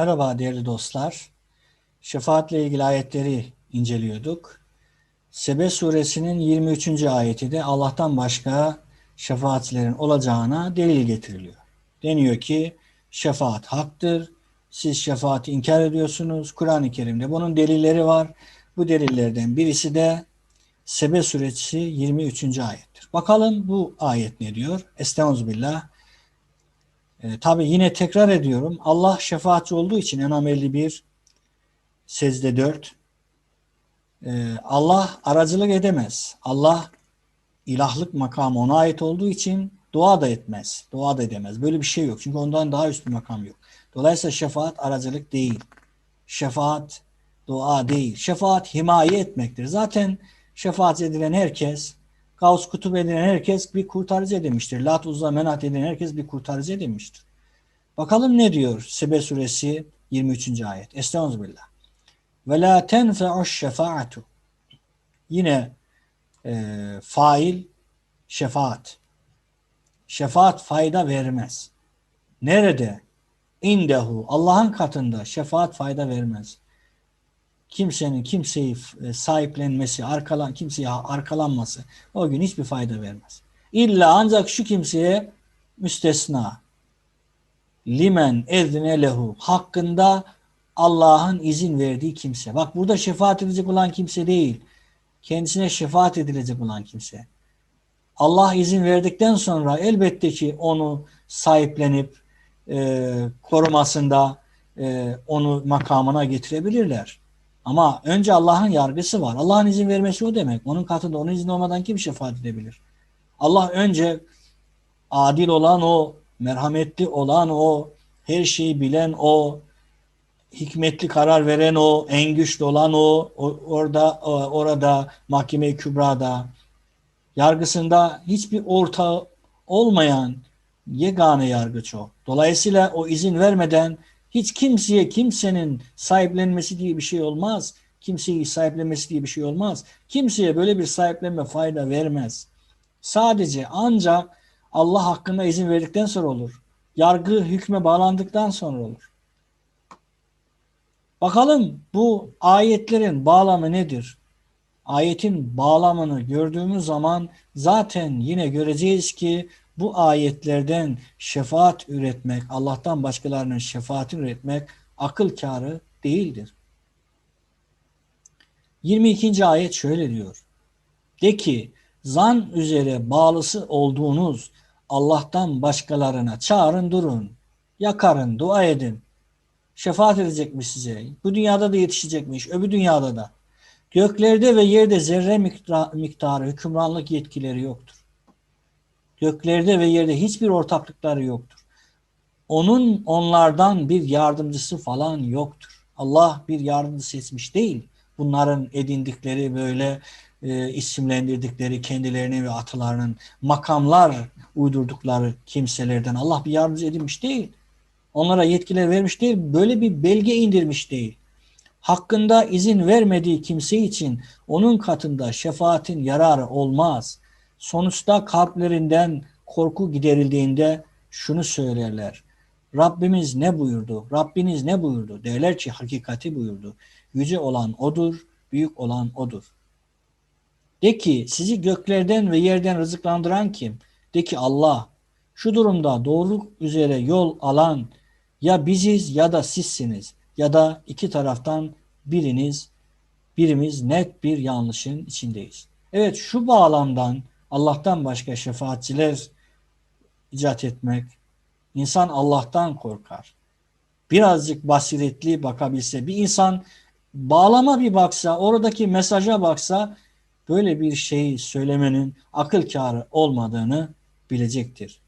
Merhaba değerli dostlar. Şefaatle ilgili ayetleri inceliyorduk. Sebe suresinin 23. ayeti de Allah'tan başka şefaatçilerin olacağına delil getiriliyor. Deniyor ki şefaat haktır. Siz şefaati inkar ediyorsunuz. Kur'an-ı Kerim'de bunun delilleri var. Bu delillerden birisi de Sebe suresi 23. ayettir. Bakalım bu ayet ne diyor? Estağfirullah. E, Tabi yine tekrar ediyorum. Allah şefaatçi olduğu için Enam 51 Secde 4 e, Allah aracılık edemez. Allah ilahlık makamı ona ait olduğu için dua da etmez. Dua da edemez. Böyle bir şey yok. Çünkü ondan daha üst bir makam yok. Dolayısıyla şefaat aracılık değil. Şefaat dua değil. Şefaat himaye etmektir. Zaten şefaat edilen herkes Gavs kutup edilen herkes bir kurtarıcı edilmiştir. Lat uzla menat edilen herkes bir kurtarıcı edilmiştir. Bakalım ne diyor Sebe suresi 23. ayet. Estağfirullah. Ve la tenfe'u şefaatu. Yine e, fail şefaat. Şefaat fayda vermez. Nerede? İndehu. Allah'ın katında şefaat fayda vermez kimsenin kimseyi e, sahiplenmesi, arkalan kimseye arkalanması o gün hiçbir fayda vermez. İlla ancak şu kimseye müstesna. Limen ezne lehu. Hakkında Allah'ın izin verdiği kimse. Bak burada şefaat edilecek olan kimse değil. Kendisine şefaat edilecek olan kimse. Allah izin verdikten sonra elbette ki onu sahiplenip e, korumasında e, onu makamına getirebilirler. Ama önce Allah'ın yargısı var. Allah'ın izin vermesi o demek. Onun katında onun izni olmadan kim şefaat edebilir? Allah önce adil olan o, merhametli olan o, her şeyi bilen o, hikmetli karar veren o, en güçlü olan o, orada orada mahkeme-i kübrada yargısında hiçbir ortağı olmayan yegane yargıç o. Dolayısıyla o izin vermeden hiç kimseye kimsenin sahiplenmesi diye bir şey olmaz. Kimseyi sahiplenmesi diye bir şey olmaz. Kimseye böyle bir sahiplenme fayda vermez. Sadece ancak Allah hakkında izin verdikten sonra olur. Yargı hükme bağlandıktan sonra olur. Bakalım bu ayetlerin bağlamı nedir? Ayetin bağlamını gördüğümüz zaman zaten yine göreceğiz ki bu ayetlerden şefaat üretmek, Allah'tan başkalarının şefaatini üretmek akıl kârı değildir. 22. ayet şöyle diyor. De ki zan üzere bağlısı olduğunuz Allah'tan başkalarına çağırın durun. Yakarın, dua edin. Şefaat edecekmiş size. Bu dünyada da yetişecekmiş, öbür dünyada da. Göklerde ve yerde zerre miktarı hükümranlık yetkileri yoktur. Göklerde ve yerde hiçbir ortaklıkları yoktur. Onun onlardan bir yardımcısı falan yoktur. Allah bir yardımcı seçmiş değil. Bunların edindikleri böyle e, isimlendirdikleri kendilerini ve atalarının makamlar uydurdukları kimselerden Allah bir yardımcı edinmiş değil. Onlara yetkiler vermiş değil. Böyle bir belge indirmiş değil. Hakkında izin vermediği kimse için onun katında şefaatin yararı olmaz. Sonuçta kalplerinden korku giderildiğinde şunu söylerler. Rabbimiz ne buyurdu? Rabbiniz ne buyurdu? Derler ki hakikati buyurdu. Yüce olan odur, büyük olan odur. De ki sizi göklerden ve yerden rızıklandıran kim? De ki Allah. Şu durumda doğruluk üzere yol alan ya biziz ya da sizsiniz ya da iki taraftan biriniz birimiz net bir yanlışın içindeyiz. Evet şu bağlamdan Allah'tan başka şefaatçiler icat etmek, insan Allah'tan korkar. Birazcık basiretli bakabilse, bir insan bağlama bir baksa, oradaki mesaja baksa böyle bir şey söylemenin akıl kârı olmadığını bilecektir.